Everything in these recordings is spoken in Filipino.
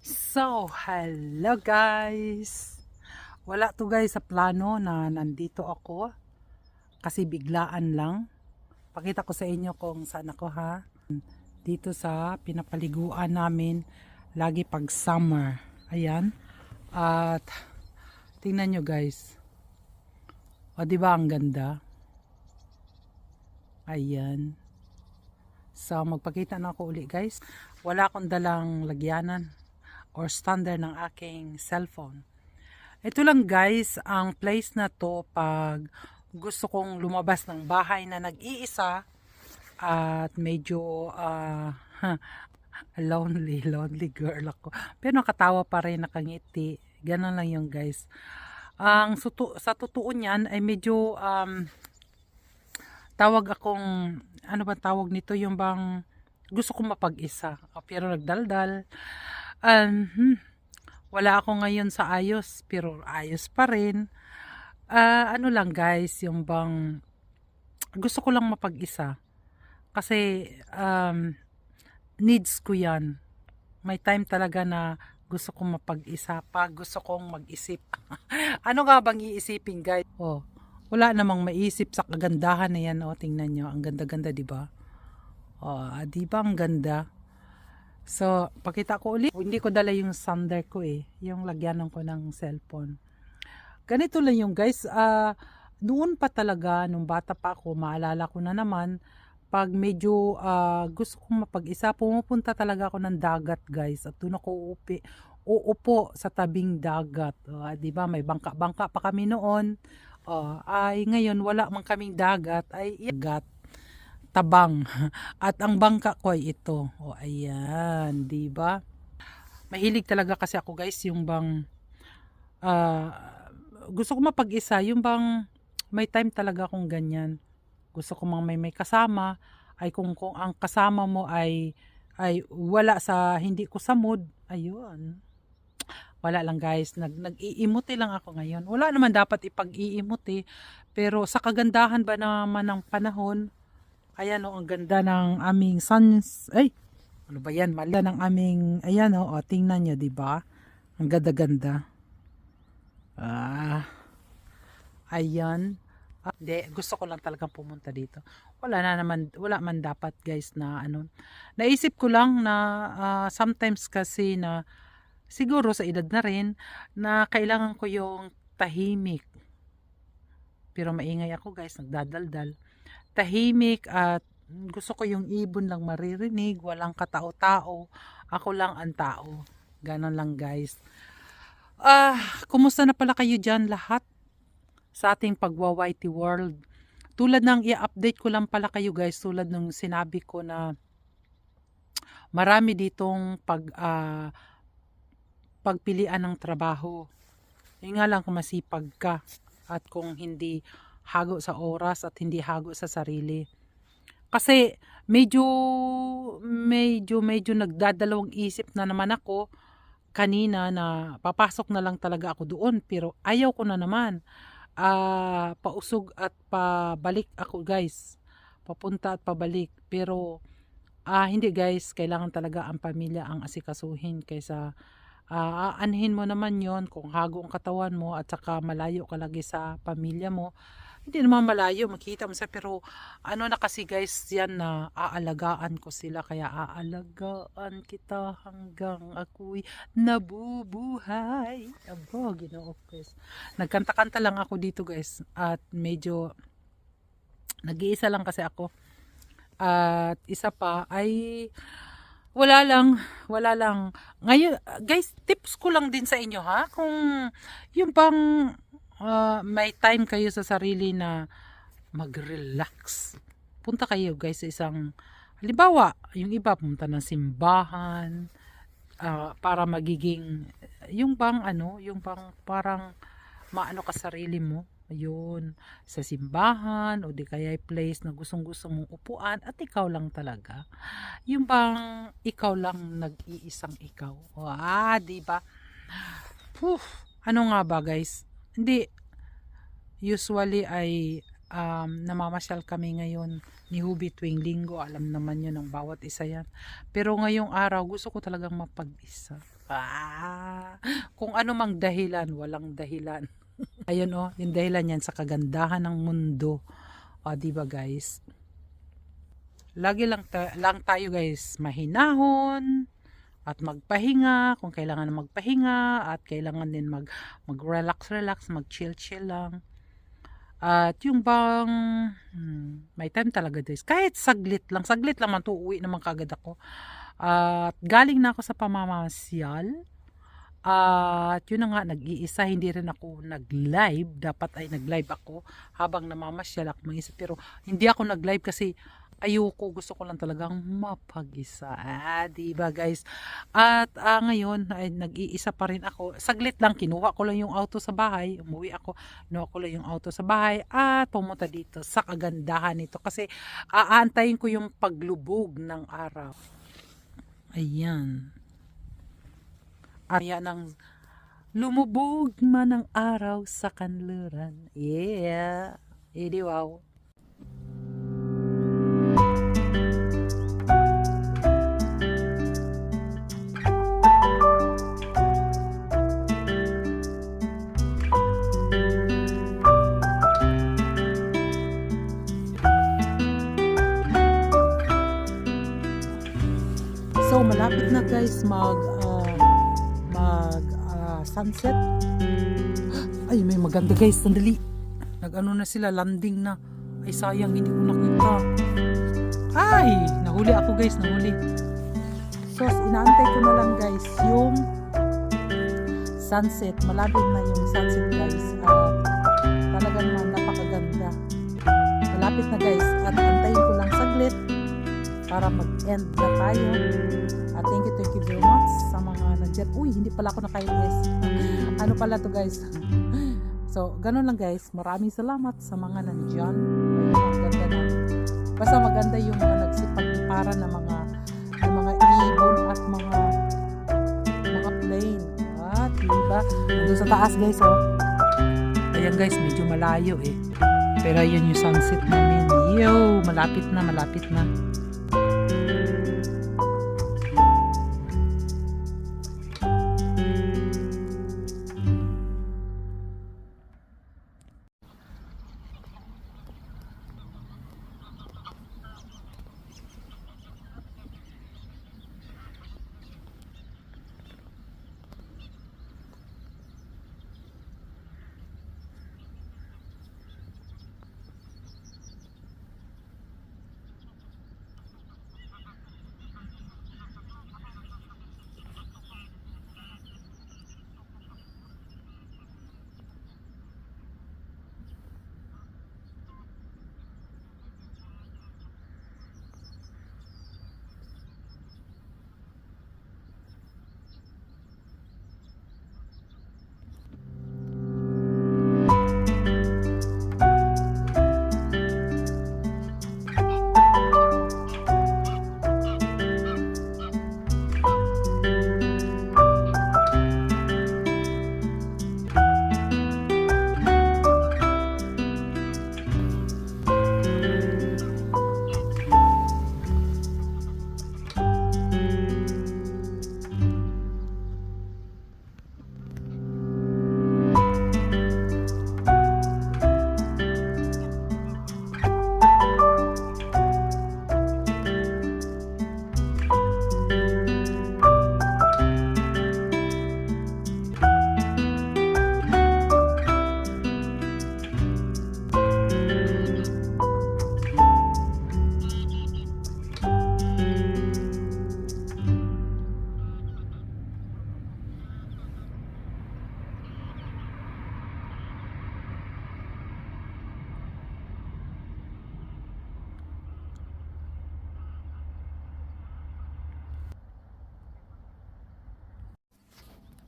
So, hello guys. Wala to guys sa plano na nandito ako. Kasi biglaan lang. Pakita ko sa inyo kung saan ako ha. Dito sa pinapaliguan namin lagi pag summer. Ayan. At tingnan nyo guys. O di ba ang ganda? Ayan. So magpakita na ako uli guys. Wala akong dalang lagyanan or standard ng aking cellphone. Ito lang guys, ang place na to pag gusto kong lumabas ng bahay na nag-iisa at medyo ah, lonely, lonely girl ako. Pero nakatawa pa rin, nakangiti. Ganon lang yung guys. Ang suto, sa totoo niyan ay medyo um, tawag akong ano ba tawag nito yung bang gusto kong mapag-isa. Ah, Pero nagdaldal. Um, hmm, wala ako ngayon sa ayos pero ayos pa rin. Ah, ano lang guys, yung bang gusto ko lang mapag-isa. Kasi um, needs ko yan. May time talaga na gusto kong mapag-isa pag gusto kong mag-isip. ano nga bang iisipin guys? Oh, wala namang maisip sa kagandahan na yan. Oh, tingnan nyo. Ang ganda-ganda, di ba? Oh, ah, di ba ang ganda? So, pakita ko ulit. Hindi ko dala yung sander ko eh. Yung lagyanan ko ng cellphone. Ganito lang yung guys. ah noon pa talaga, nung bata pa ako, maalala ko na naman, pag medyo ah, gusto kong mapag-isa, pumupunta talaga ako ng dagat guys. At doon ako uupi, uupo sa tabing dagat. Di ba may bangka-bangka pa kami noon. Oh, ay ngayon wala man kaming dagat, ay dagat tabang. At ang bangka ko ay ito. O ayan, 'di ba? Mahilig talaga kasi ako guys yung bang ah, gusto ko mapag-isa, yung bang may time talaga akong ganyan. Gusto ko mang may may kasama ay kung kung ang kasama mo ay ay wala sa hindi ko sa mood, ayun. Wala lang guys, nag nag-iimuti lang ako ngayon. Wala naman dapat ipag-iimuti, pero sa kagandahan ba naman ng panahon, Ayan o, ang ganda ng aming suns. Ay, ano ba yan? Mali ng aming, ayan o, o tingnan nyo, di ba? Ang ganda-ganda. Ah, ayan. Ah, di, gusto ko lang talagang pumunta dito. Wala na naman, wala man dapat guys na ano. Naisip ko lang na ah, sometimes kasi na siguro sa edad na rin na kailangan ko yung tahimik. Pero maingay ako guys, nagdadaldal tahimik at gusto ko yung ibon lang maririnig, walang katao-tao, ako lang ang tao. Ganon lang guys. Ah, kumusta na pala kayo dyan lahat sa ating pagwa-whitey world? Tulad ng i-update ko lang pala kayo guys, tulad ng sinabi ko na marami ditong pag ah, pagpilian ng trabaho. Yung nga lang kung masipag ka at kung hindi hago sa oras at hindi hago sa sarili. Kasi medyo medyo medyo nagdadalawang isip na naman ako kanina na papasok na lang talaga ako doon pero ayaw ko na naman. Ah, pausog at pabalik ako guys. Papunta at pabalik. Pero ah hindi guys, kailangan talaga ang pamilya ang asikasuhin kaysa ah, aanhin mo naman yon kung hago ang katawan mo at saka malayo ka lagi sa pamilya mo hindi naman malayo, makita mo sa pero ano na kasi guys, yan na aalagaan ko sila kaya aalagaan kita hanggang ako'y nabubuhay. Abo, ginoo guys. Nagkanta-kanta lang ako dito guys at medyo nag-iisa lang kasi ako. At isa pa ay wala lang, wala lang. Ngayon, guys, tips ko lang din sa inyo ha, kung yung bang uh, may time kayo sa sarili na mag-relax. Punta kayo guys sa isang, halimbawa, yung iba pumunta ng simbahan, uh, para magiging, yung bang ano, yung bang parang maano ka sarili mo, ayun, sa simbahan o di kaya place na gustong gusto mong upuan at ikaw lang talaga. Yung bang ikaw lang nag-iisang ikaw. Ah, di ba? Puh, ano nga ba guys? Hindi. Usually ay um, namamasyal kami ngayon ni Hubi tuwing linggo. Alam naman yun ng bawat isa yan. Pero ngayong araw, gusto ko talagang mapag-isa. Ah, kung ano mang dahilan, walang dahilan. Ayun oh, yung dahilan yan sa kagandahan ng mundo. O, di ba guys? Lagi lang, ta- lang tayo guys, mahinahon at magpahinga kung kailangan magpahinga at kailangan din mag mag-relax relax, mag-chill-chill lang. At yung bang hmm, may time talaga guys. Kahit saglit lang, saglit lang man to, uwi naman kagad ako. At galing na ako sa pamamasyal. At yun na nga, nag-iisa, hindi rin ako nag-live. Dapat ay nag-live ako habang namamasyal ako mag-isa. Pero hindi ako nag-live kasi ayoko, gusto ko lang talagang mapag-isa. Ah, diba guys? At ah, ngayon, ay nag-iisa pa rin ako. Saglit lang, kinuha ko lang yung auto sa bahay. Umuwi ako, kinuha ko lang yung auto sa bahay at pumunta dito sa kagandahan nito. Kasi aantayin ko yung paglubog ng araw. Ayan. Ayan ang lumubog man ang araw sa kanluran. Yeah. Idi wow. So malapit na guys mag ah, mag ah, sunset. Ay may maganda guys, sandali. Nag-ano na sila, landing na. Ay sayang hindi ko nakita. Ay, nahuli ako guys, nahuli. So inaantay ko na lang guys yung sunset. Malapit na yung sunset guys. At talagang na- napakaganda. Malapit na guys. At antayin ko lang saglit para mag-end na tayo. At thank you, thank you very much sa mga nandyan. Uy, hindi pala ako naka-LS. ano pala to guys? so, ganun lang guys. Maraming salamat sa mga nandyan. Ganda na. Basta maganda yung mga nagsipag para na mga ng mga ibon at mga mga plane. At diba? Nandun sa taas guys oh. Ayan guys, medyo malayo eh. Pero yun yung sunset namin. Yo, malapit na, malapit na.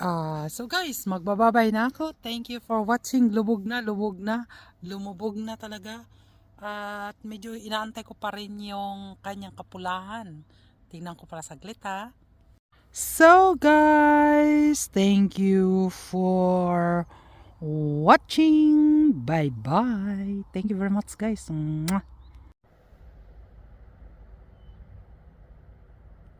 Ah, so guys, magbababay na ako. Thank you for watching. Lubog na, lubog na. Lumubog na talaga. At medyo inaantay ko pa rin yung kanyang kapulahan. Tingnan ko para saglit ha. So guys, thank you for watching. Bye bye. Thank you very much guys. Mwah.